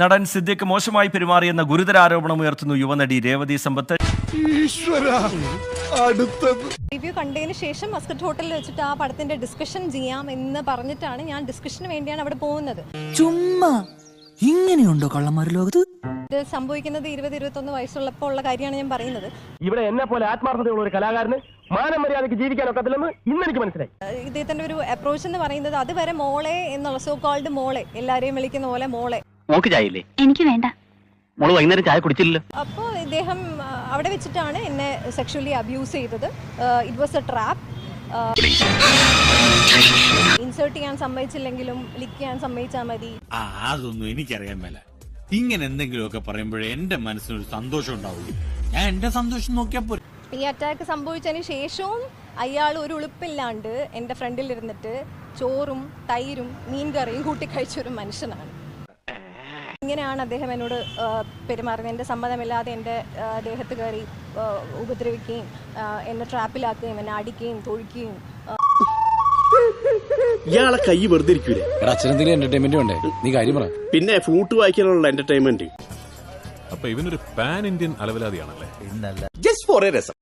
നടൻ സിദ്ദിഖ് മോശമായി പെരുമാറിയെന്ന ഗുരുതര ആരോപണം ഉയർത്തുന്നു യുവനടി രേവതി സമ്പത്ത്. റിവ്യൂ കണ്ടതിന് ശേഷം മസ്കറ്റ് ഹോട്ടലിൽ വെച്ചിട്ട് ആ പടത്തിന്റെ ഡിസ്കഷൻ ചെയ്യാം എന്ന് പറഞ്ഞിട്ടാണ് ഞാൻ ഡിസ്കഷന് വേണ്ടിയാണ് അവിടെ പോകുന്നത്. ചുമ്മാ ഇങ്ങനെയുണ്ടോ കള്ളന്മാർ ലോകത്ത്? ഇത് സംഭവിക്കുന്നത് ഇരുപത് ഇരുപത്തൊന്ന് വയസ്സുള്ളപ്പോൾ ഉള്ള കാര്യമാണ് ഞാൻ പറയുന്നത്. ഇവിടെ എന്നെ പോലെ ആത്മാർത്ഥതയുള്ള ഒരു കലാകാരന് മാനം മര്യാദയ്ക്ക് ജീവിക്കാൻ ഒക്കത്തില്ലെന്ന് ഇന്ന് എനിക്ക് മനസ്സിലായി. ഇദ്ദേഹത്തിന്റെ ഒരു അപ്രോച്ച് എന്ന് പറയുന്നത് അതുവരെ മോളെ എന്നുള്ള സോ കോൾഡ് മോളെ എല്ലാരെയും വിളിക്കുന്ന പോലെ മോളെ. മോക്ക് ചായയില്ലേ? എനിക്ക് വേണ്ട. മോൾ വൈകുന്നേരം ചായ കുടിച്ചില്ലല്ലോ. അപ്പോൾ ഇദ്ദേഹം അവിടെ വെച്ചിട്ടാണ് എന്നെ സെക്ഷുവലി അബ്യൂസ് ചെയ്തത്. It was a trap insert ചെയ്യാൻ സമ്മതിച്ചില്ലെങ്കിലും ലിക്ക് ചെയ്യാൻ സമ്മതിച്ചാൽ മതി. ആ അതൊന്നും എനിക്കറിയാൻ മേല. ഇങ്ങനെ എന്തെങ്കിലുമൊക്കെ പറയുമ്പോഴേ എന്റെ മനസ്സിനൊരു സന്തോഷം ഉണ്ടാവുള്ളൂ. ഞാൻ എന്റെ സന്തോഷം നോക്കിയാ പോരെ. ഈ അറ്റാക്ക് സംഭവിച്ചതിന് ശേഷവും അയാൾ ഒരു ഉളുപ്പില്ലാണ്ട് എന്റെ ഫ്രണ്ടിൽ ഇരുന്നിട്ട് ചോറും തൈരും മീൻകറിയും കൂട്ടി കഴിച്ച ഒരു മനുഷ്യനാണ്. ഇങ്ങനെയാണ് അദ്ദേഹം എന്നോട് പെരുമാറുന്നത്. എന്റെ സമ്മതമില്ലാതെ എന്റെ ദേഹത്ത് കയറി ഉപദ്രവിക്കുകയും എന്നെ ട്രാപ്പിലാക്കുകയും എന്നെ അടിക്കുകയും തൊഴിക്കുകയും ഇയാളെ കൈ വെറുതെ ഇരിക്കൂലേ? എടാ അച്ഛനെന്തെങ്കിലും എന്റർടൈൻമെന്റ് വേണ്ടേ? നീ കാര്യം പറ. പിന്നെ ഫ്ലൂട്ട് വായിക്കാനുള്ള എന്റർടൈൻമെന്റ് അപ്പൊ ഇവനൊരു പാൻ ഇന്ത്യൻ അലവലാതിയാണല്ലേ? ജസ്റ്റ് ഫോർ എ രസം